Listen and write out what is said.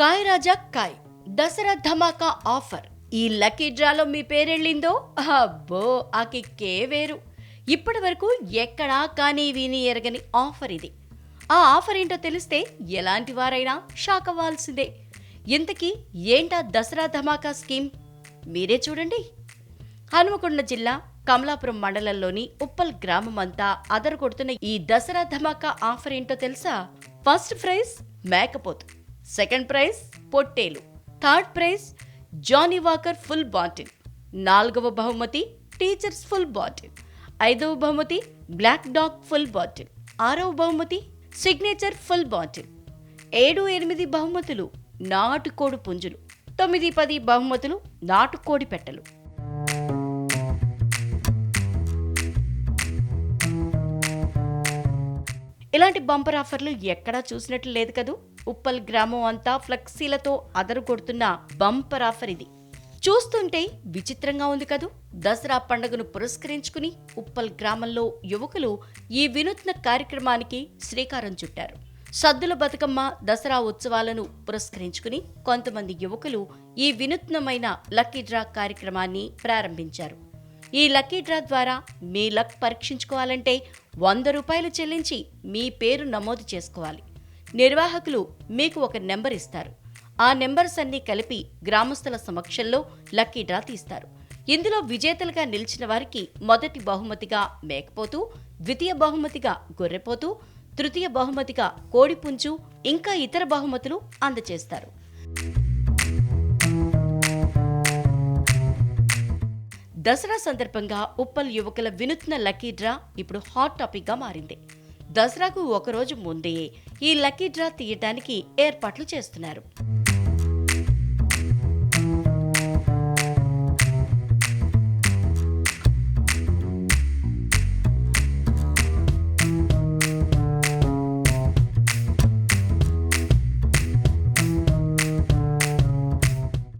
కాయ్ రాజా కాయ్ దసరా ధమాకా ఆఫర్. ఈ లక్కీ డ్రాలో మీ పేరెళ్ళిందో? అబ్బో ఆ కిక్కే వేరు ఇప్పటి వరకు ఎక్కడా కానీ విని ఎరగని ఆఫర్ ఇది. ఆ ఆఫర్ ఏంటో తెలిస్తే ఎలాంటి వారైనా షాక్ అవ్వాల్సిందే ఇంతకీ ఏంటా దసరా ధమాకా స్కీమ్? మీరే చూడండి. హనుమకొండ జిల్లా కమలాపురం మండలంలోని ఉప్పల్ గ్రామం అంతా అదరగొడుతున్న ఈ దసరా ధమాకా ఆఫర్ ఏంటో తెలుసా? ఫస్ట్ ప్రైజ్ మేకపోతు. సెకండ్ ప్రైజ్ పొట్టేలు. Third prize Johnnie Walker full bottle. నాలుగవ బహుమతి టీచర్స్ ఫుల్ బాటిల్. ఐదవ బహుమతి బ్లాక్ డాగ్ ఫుల్ బాటిల్. ఆరవ బహుమతి సిగ్నేచర్ ఫుల్ బాటిల్. ఏడు ఎనిమిది బహుమతులు నాటుకోడి పుంజులు. తొమ్మిది పది బహుమతులు నాటుకోడి పెట్టలు. ఇలాంటి బంపర్ ఆఫర్లు ఎక్కడా చూసినట్లు లేదు కదూ? ఉప్పల్ గ్రామం అంతా ఫ్లెక్సీలతో అదరు కొడుతున్న బంపర్ ఆఫర్ ఇది. చూస్తుంటే విచిత్రంగా ఉంది కదూ. దసరా పండుగను పురస్కరించుకుని ఉప్పల్ గ్రామంలో యువకులు ఈ వినూత్న కార్యక్రమానికి శ్రీకారం చుట్టారు. సద్దుల బతుకమ్మ దసరా ఉత్సవాలను పురస్కరించుకుని కొంతమంది యువకులు ఈ వినూత్నమైన లక్కీ డ్రా కార్యక్రమాన్ని ప్రారంభించారు. ఈ లక్కీ డ్రా ద్వారా మీ లక్ పరీక్షించుకోవాలంటే వంద రూపాయలు చెల్లించి మీ పేరు నమోదు చేసుకోవాలి. నిర్వాహకులు మీకు ఒక నెంబర్ ఇస్తారు. ఆ నెంబర్స్ అన్నీ కలిపి గ్రామస్తుల సమక్షంలో లక్కీ డ్రా తీస్తారు. ఇందులో విజేతలుగా నిలిచిన వారికి మొదటి బహుమతిగా మేకపోతూ ద్వితీయ బహుమతిగా గొర్రెపోతూ తృతీయ బహుమతిగా కోడిపుంజు ఇంకా ఇతర బహుమతులు అందజేస్తారు దసరా సందర్భంగా ఉప్పల్ యువకుల వినూత్న లక్కీ డ్రా ఇప్పుడు హాట్ టాపిక్గా మారింది. దసరాకు ఒకరోజు ముందే ఈ లక్కీ డ్రా తీయటానికి ఏర్పాట్లు చేస్తున్నారు.